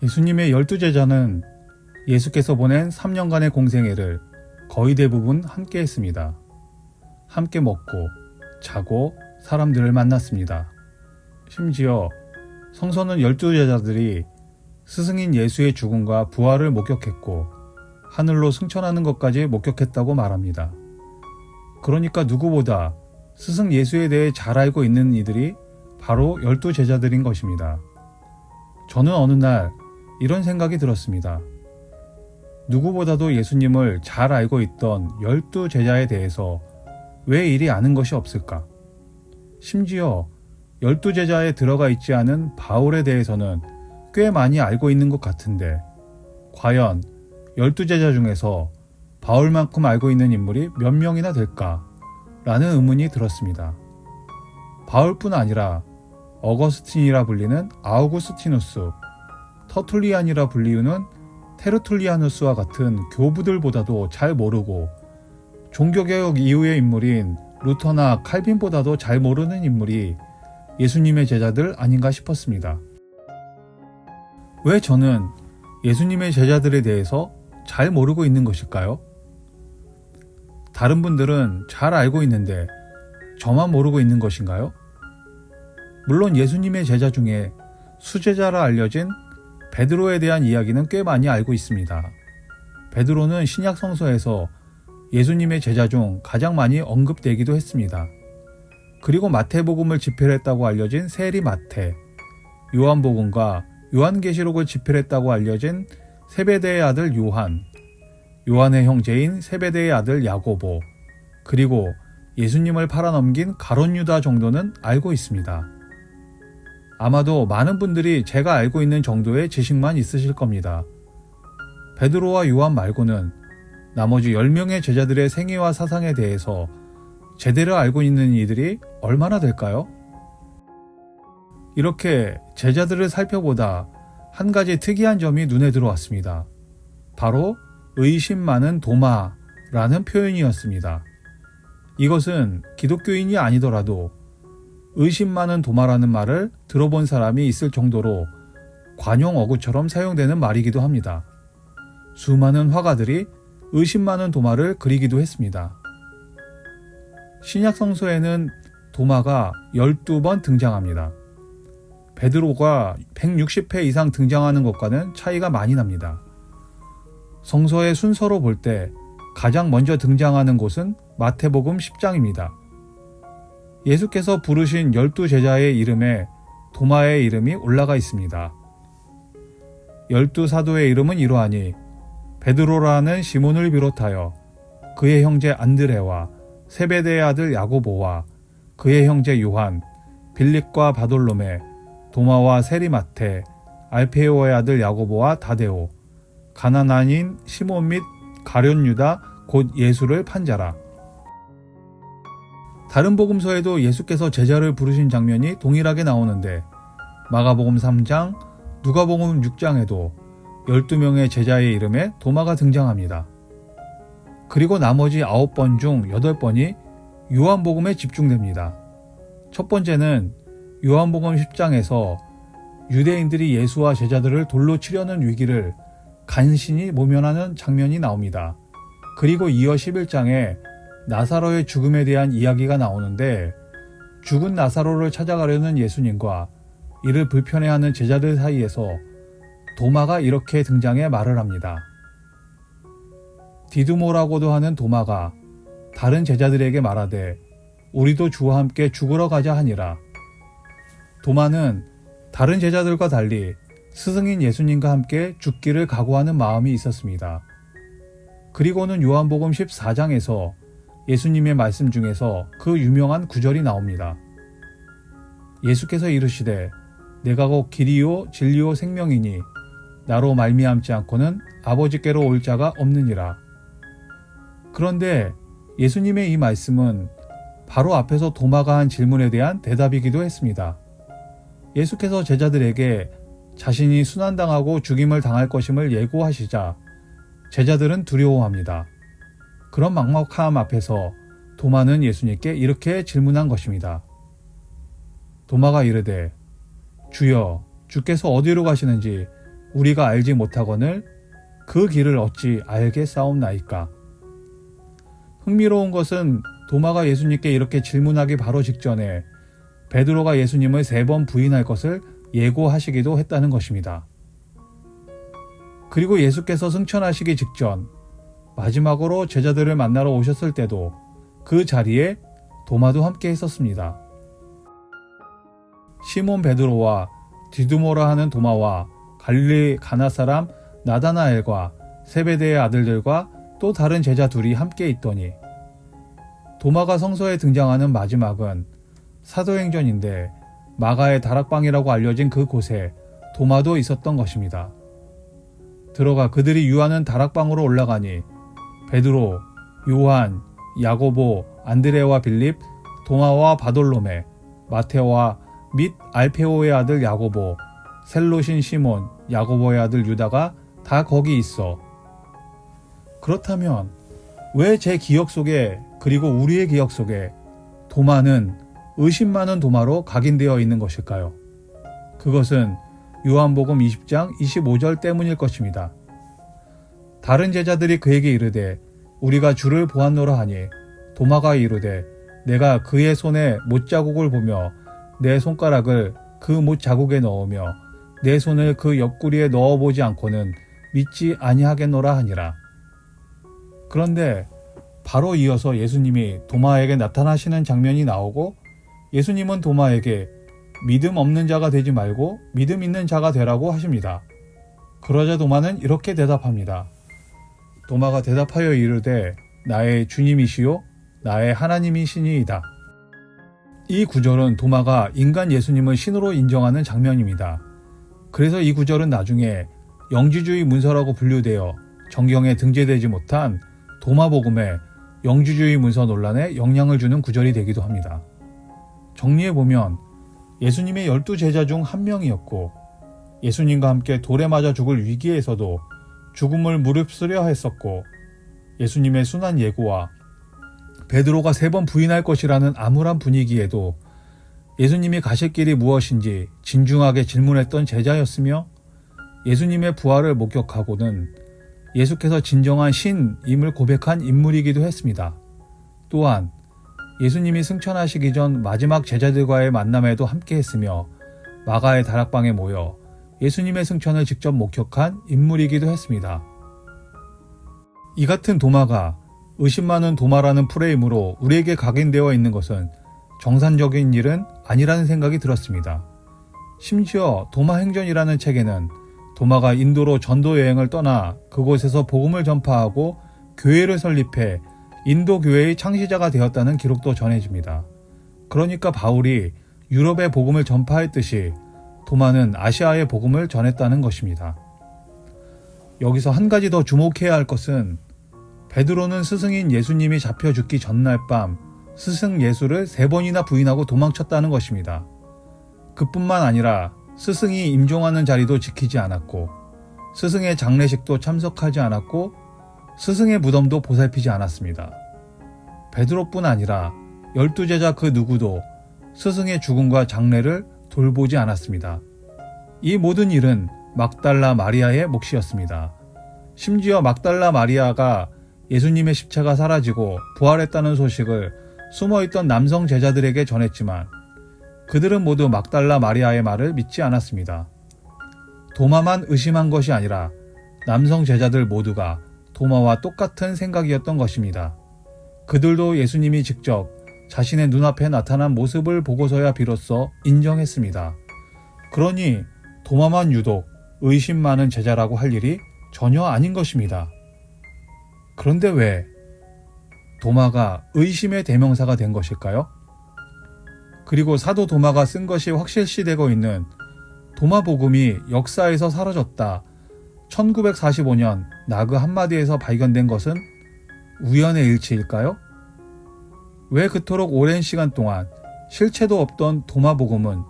예수님의 열두 제자는 예수께서 보낸 3년간의 공생애를 거의 대부분 함께 했습니다. 함께 먹고, 자고, 사람들을 만났습니다. 심지어 성서는 열두 제자들이 스승인 예수의 죽음과 부활을 목격했고, 하늘로 승천하는 것까지 목격했다고 말합니다. 그러니까 누구보다 스승 예수에 대해 잘 알고 있는 이들이 바로 열두 제자들인 것입니다. 저는 어느 날 이런 생각이 들었습니다. 누구보다도 예수님을 잘 알고 있던 열두 제자에 대해서 왜 이리 아는 것이 없을까? 심지어 열두 제자에 들어가 있지 않은 바울에 대해서는 꽤 많이 알고 있는 것 같은데, 과연 열두 제자 중에서 바울만큼 알고 있는 인물이 몇 명이나 될까? 라는 의문이 들었습니다. 바울뿐 아니라 어거스틴이라 불리는 아우구스티누스, 터툴리안이라 불리우는 테르툴리아누스와 같은 교부들보다도 잘 모르고 종교개혁 이후의 인물인 루터나 칼빈보다도 잘 모르는 인물이 예수님의 제자들 아닌가 싶었습니다. 왜 저는 예수님의 제자들에 대해서 잘 모르고 있는 것일까요? 다른 분들은 잘 알고 있는데 저만 모르고 있는 것인가요? 물론 예수님의 제자 중에 수제자라 알려진 베드로에 대한 이야기는 꽤 많이 알고 있습니다. 베드로는 신약 성서에서 예수님의 제자 중 가장 많이 언급되기도 했습니다. 그리고 마태복음을 집필했다고 알려진 세리 마태, 요한복음과 요한계시록을 집필했다고 알려진 세베대의 아들 요한, 요한의 형제인 세베대의 아들 야고보, 그리고 예수님을 팔아넘긴 가론 유다 정도는 알고 있습니다. 아마도 많은 분들이 제가 알고 있는 정도의 지식만 있으실 겁니다. 베드로와 요한 말고는 나머지 10명의 제자들의 생애와 사상에 대해서 제대로 알고 있는 이들이 얼마나 될까요? 이렇게 제자들을 살펴보다 한 가지 특이한 점이 눈에 들어왔습니다. 바로 의심 많은 도마라는 표현이었습니다. 이것은 기독교인이 아니더라도 의심 많은 도마라는 말을 들어본 사람이 있을 정도로 관용 어구처럼 사용되는 말이기도 합니다. 수많은 화가들이 의심 많은 도마를 그리기도 했습니다. 신약 성서에는 도마가 12번 등장합니다. 베드로가 160회 이상 등장하는 것과는 차이가 많이 납니다. 성서의 순서로 볼 때 가장 먼저 등장하는 곳은 마태복음 10장입니다. 예수께서 부르신 열두 제자의 이름에 도마의 이름이 올라가 있습니다. 열두 사도의 이름은 이러하니 베드로라는 시몬을 비롯하여 그의 형제 안드레와 세베대의 아들 야고보와 그의 형제 요한, 빌립과 바돌로메, 도마와 세리마테, 알페오의 아들 야고보와 다데오, 가나나인 시몬 및 가련 유다 곧 예수를 판자라. 다른 복음서에도 예수께서 제자를 부르신 장면이 동일하게 나오는데 마가복음 3장, 누가복음 6장에도 12명의 제자의 이름에 도마가 등장합니다. 그리고 나머지 9번 중 8번이 요한복음에 집중됩니다. 첫 번째는 요한복음 10장에서 유대인들이 예수와 제자들을 돌로 치려는 위기를 간신히 모면하는 장면이 나옵니다. 그리고 이어 11장에 나사로의 죽음에 대한 이야기가 나오는데 죽은 나사로를 찾아가려는 예수님과 이를 불편해하는 제자들 사이에서 도마가 이렇게 등장해 말을 합니다. 디두모라고도 하는 도마가 다른 제자들에게 말하되 우리도 주와 함께 죽으러 가자 하니라. 도마는 다른 제자들과 달리 스승인 예수님과 함께 죽기를 각오하는 마음이 있었습니다. 그리고는 요한복음 14장에서 예수님의 말씀 중에서 그 유명한 구절이 나옵니다. 예수께서 이르시되 내가 곧 길이요 진리요 생명이니 나로 말미암지 않고는 아버지께로 올 자가 없느니라. 그런데 예수님의 이 말씀은 바로 앞에서 도마가 한 질문에 대한 대답이기도 했습니다. 예수께서 제자들에게 자신이 순환당하고 죽임을 당할 것임을 예고하시자 제자들은 두려워합니다. 그런 막막함 앞에서 도마는 예수님께 이렇게 질문한 것입니다. 도마가 이르되 주여 주께서 어디로 가시는지 우리가 알지 못하거늘 그 길을 어찌 알겠사옵나이까. 흥미로운 것은 도마가 예수님께 이렇게 질문하기 바로 직전에 베드로가 예수님을 세 번 부인할 것을 예고하시기도 했다는 것입니다. 그리고 예수께서 승천하시기 직전 마지막으로 제자들을 만나러 오셨을 때도 그 자리에 도마도 함께 있었습니다. 시몬 베드로와 디두모라 하는 도마와 갈릴리 가나 사람 나다나엘과 세베대의 아들들과 또 다른 제자 둘이 함께 있더니 도마가 성서에 등장하는 마지막은 사도행전인데 마가의 다락방이라고 알려진 그 곳에 도마도 있었던 것입니다. 들어가 그들이 유하는 다락방으로 올라가니 베드로, 요한, 야고보, 안드레와 빌립, 도마와 바돌로메, 마테오와 및 알페오의 아들 야고보, 셀로신 시몬, 야고보의 아들 유다가 다 거기 있어. 그렇다면 왜 제 기억 속에 그리고 우리의 기억 속에 도마는 의심 많은 도마로 각인되어 있는 것일까요? 그것은 요한복음 20장 25절 때문일 것입니다. 다른 제자들이 그에게 이르되 우리가 주를 보았노라 하니 도마가 이르되 내가 그의 손에 못 자국을 보며 내 손가락을 그 못 자국에 넣으며 내 손을 그 옆구리에 넣어 보지 않고는 믿지 아니하겠노라 하니라. 그런데 바로 이어서 예수님이 도마에게 나타나시는 장면이 나오고 예수님은 도마에게 믿음 없는 자가 되지 말고 믿음 있는 자가 되라고 하십니다. 그러자 도마는 이렇게 대답합니다. 도마가 대답하여 이르되 나의 주님이시요 나의 하나님이시니이다. 이 구절은 도마가 인간 예수님을 신으로 인정하는 장면입니다. 그래서 이 구절은 나중에 영지주의 문서라고 분류되어 정경에 등재되지 못한 도마복음에 영지주의 문서 논란에 영향을 주는 구절이 되기도 합니다. 정리해보면 예수님의 열두 제자 중 한 명이었고 예수님과 함께 돌에 맞아 죽을 위기에서도 죽음을 무릅쓰려 했었고 예수님의 순한 예고와 베드로가 세 번 부인할 것이라는 암울한 분위기에도 예수님이 가실 길이 무엇인지 진중하게 질문했던 제자였으며 예수님의 부활을 목격하고는 예수께서 진정한 신임을 고백한 인물이기도 했습니다. 또한 예수님이 승천하시기 전 마지막 제자들과의 만남에도 함께 했으며 마가의 다락방에 모여 예수님의 승천을 직접 목격한 인물이기도 했습니다. 이 같은 도마가 의심 많은 도마라는 프레임으로 우리에게 각인되어 있는 것은 정상적인 일은 아니라는 생각이 들었습니다. 심지어 도마 행전이라는 책에는 도마가 인도로 전도 여행을 떠나 그곳에서 복음을 전파하고 교회를 설립해 인도 교회의 창시자가 되었다는 기록도 전해집니다. 그러니까 바울이 유럽의 복음을 전파했듯이 도마는 아시아의 복음을 전했다는 것입니다. 여기서 한 가지 더 주목해야 할 것은 베드로는 스승인 예수님이 잡혀 죽기 전날 밤 스승 예수를 세 번이나 부인하고 도망쳤다는 것입니다. 그뿐만 아니라 스승이 임종하는 자리도 지키지 않았고 스승의 장례식도 참석하지 않았고 스승의 무덤도 보살피지 않았습니다. 베드로뿐 아니라 열두 제자 그 누구도 스승의 죽음과 장례를 돌보지 않았습니다. 이 모든 일은 막달라 마리아의 몫이었습니다. 심지어 막달라 마리아가 예수님의 십체가 사라지고 부활했다는 소식을 숨어있던 남성 제자들에게 전했지만 그들은 모두 막달라 마리아의 말을 믿지 않았습니다. 도마만 의심한 것이 아니라 남성 제자들 모두가 도마와 똑같은 생각이었던 것입니다. 그들도 예수님이 직접 자신의 눈앞에 나타난 모습을 보고서야 비로소 인정했습니다. 그러니 도마만 유독 의심 많은 제자라고 할 일이 전혀 아닌 것입니다. 그런데 왜 도마가 의심의 대명사가 된 것일까요? 그리고 사도 도마가 쓴 것이 확실시되고 있는 도마복음이 역사에서 사라졌다. 1945년 나그 한마디에서 발견된 것은 우연의 일치일까요? 왜 그토록 오랜 시간 동안 실체도 없던 도마복음은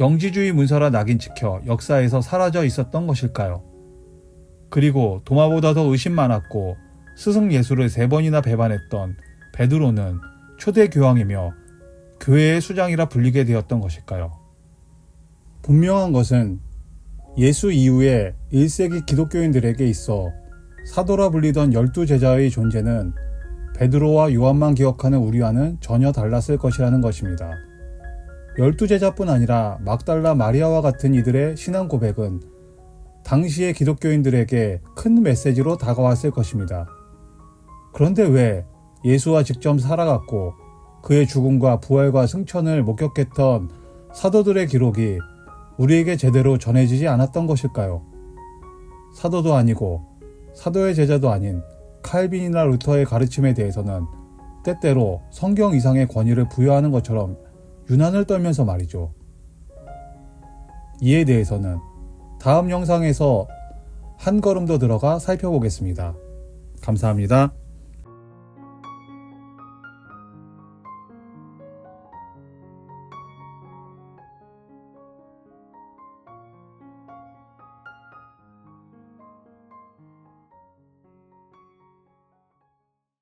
영지주의 문서라 낙인 찍혀 역사에서 사라져 있었던 것일까요? 그리고 도마보다 더 의심 많았고 스승 예수를 세 번이나 배반했던 베드로는 초대 교황이며 교회의 수장이라 불리게 되었던 것일까요? 분명한 것은 예수 이후에 1세기 기독교인들에게 있어 사도라 불리던 열두 제자의 존재는 베드로와 요한만 기억하는 우리와는 전혀 달랐을 것이라는 것입니다. 열두 제자뿐 아니라 막달라 마리아와 같은 이들의 신앙 고백은 당시의 기독교인들에게 큰 메시지로 다가왔을 것입니다. 그런데 왜 예수와 직접 살아갔고 그의 죽음과 부활과 승천을 목격했던 사도들의 기록이 우리에게 제대로 전해지지 않았던 것일까요? 사도도 아니고 사도의 제자도 아닌 칼빈이나 루터의 가르침에 대해서는 때때로 성경 이상의 권위를 부여하는 것처럼 유난을 떨면서 말이죠. 이에 대해서는 다음 영상에서 한 걸음 더 들어가 살펴보겠습니다. 감사합니다.